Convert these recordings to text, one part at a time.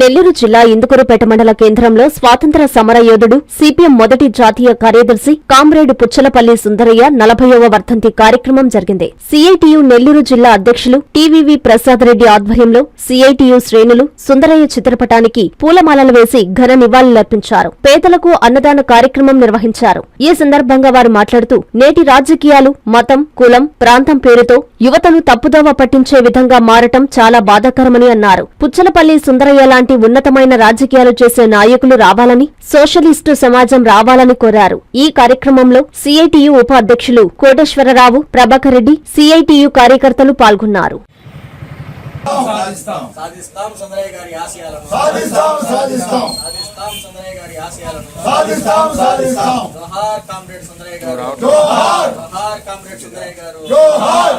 నెల్లూరు జిల్లా ఇందుకూరుపేట మండల కేంద్రంలో స్వాతంత్ర సమర యోధుడు సిపిఎం మొదటి జాతీయ కార్యదర్శి కామ్రేడ్ పుచ్చలపల్లి సుందరయ్య నలభైవ వర్ధంతి కార్యక్రమం జరిగింది. సిఐటియు నెల్లూరు జిల్లా అధ్యక్షులు టీవీవీ ప్రసాద్ రెడ్డి ఆధ్వర్యంలో సిఐటియు శ్రేణులు సుందరయ్య చిత్రపటానికి పూలమాలలు వేసి ఘన నివాళులర్పించారు. పేదలకు అన్నదాన కార్యక్రమం నిర్వహించారు. ఈ సందర్భంగా వారు మాట్లాడుతూ నేటి రాజకీయాలు మతం కులం ప్రాంతం పేరుతో యువతను తప్పుదోవ పట్టించే విధంగా మారటం చాలా బాధాకరమని అన్నారు. పుచ్చలపల్లి సుందరయ్య లాంటి ఉన్నతమైన రాజకీయాలు చేసే నాయకులు రావాలని సోషలిస్టు సమాజం రావాలని కోరారు. ఈ కార్యక్రమంలో సిఐటియు ఉప అధ్యక్షులు కోటేశ్వరరావు ప్రభాకర్ రెడ్డి సిఐటియు కార్యకర్తలు పాల్గొన్నారు. సాధిస్తాం. సాధిస్తాం సుందరయ్య గారి ఆశయాలను. సాధిస్తాం సాధిస్తాం. సాధిస్తాం సుందరయ్య గారి ఆశయాలను. సాధిస్తాం సాధిస్తాం. జోహార్ కామ్రేడ్ సుందరయ్య గారు. జోహార్. జోహార్ కామ్రేడ్ సుందరయ్య గారు. జోహార్.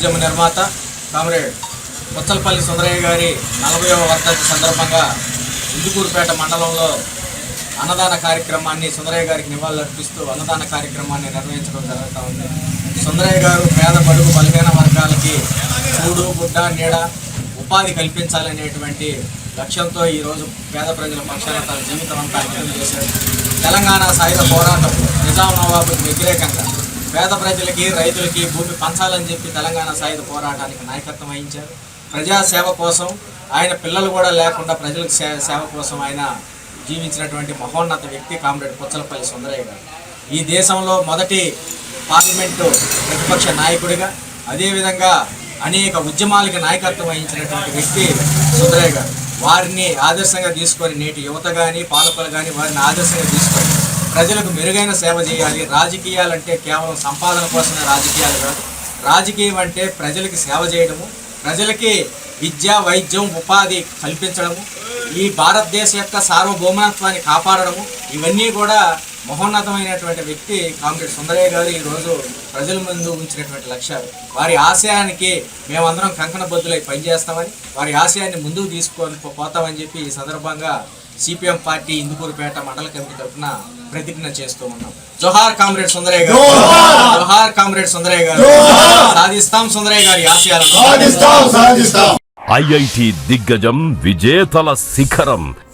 ఉద్యమ నిర్మాత కామ్రేడ్ ముచ్చలపల్లి సుందరయ్య గారి నలభైవ వర్ధంతి సందర్భంగా ఇందుకూరుపేట మండలంలో అన్నదాన కార్యక్రమాన్ని సుందరయ్య గారికి నివాళులర్పిస్తూ అన్నదాన కార్యక్రమాన్ని నిర్వహించడం జరుగుతూ ఉంది. సుందరయ్య గారు పేద బడుగు బలహీన వర్గాలకి కూడు గుడ్డ నీడ ఉపాధి కల్పించాలనేటువంటి లక్ష్యంతో ఈరోజు పేద ప్రజల పక్షాన తన జీవితం అంతా అంకితం చేశారు. తెలంగాణ సాయుధ పోరాటం నిజాం నవాబుకి వ్యతిరేకంగా పేద ప్రజలకి రైతులకి భూమి పంచాలని చెప్పి తెలంగాణ సాయుధ పోరాటానికి నాయకత్వం వహించారు. ప్రజాసేవ కోసం ఆయన పిల్లలు కూడా లేకుండా ప్రజలకు సేవ కోసం ఆయన జీవించినటువంటి మహోన్నత వ్యక్తి కామ్రేడ్ పుచ్చలపల్లి సుందరయ్య గారు. ఈ దేశంలో మొదటి పార్లమెంటు ప్రతిపక్ష నాయకుడిగా అదేవిధంగా అనేక ఉద్యమాలకి నాయకత్వం వహించినటువంటి వ్యక్తి సుందరయ్య గారు. వారిని ఆదర్శంగా తీసుకొని నేటి యువత కానీ పాలకులు కానీ వారిని ఆదర్శంగా తీసుకొని ప్రజలకు మెరుగైన సేవ చేయాలి. రాజకీయాలంటే కేవలం సంపాదన కోసమే రాజకీయాలు కాదు. రాజకీయం అంటే ప్రజలకి సేవ చేయడము ప్రజలకి విద్య వైద్యం ఉపాధి కల్పించడము ఈ భారతదేశం యొక్క సార్వభౌమత్వాన్ని కాపాడడము ఇవన్నీ కూడా మహోన్నతమైనటువంటి వ్యక్తి కామ్రేడ్ సుందరయ్య గారు ఈరోజు ప్రజల ముందు ఉంచినటువంటి లక్ష్యాలు. వారి ఆశయానికి మేమందరం కంకణబద్దులై పనిచేస్తామని వారి ఆశయాన్ని ముందుకు తీసుకొని పోతామని చెప్పి ఈ సందర్భంగా సిపిఎం పార్టీ ఇందుకూరుపేట మండల కమిటీ తరఫున ప్రతిజ్ఞ చేస్తూ ఉన్నాం. జోహార్ కామ్రేడ్ సుందరయ్య గారు. జోహార్! కామ్రేడ్ సుందరయ్య గారు. సాధిస్తాం సుందరయ్య గారి ఆశయాలను. సాధిస్తాం సాధిస్తాం! ఐఐటి దిగ్గజం విజేతల శిఖరం.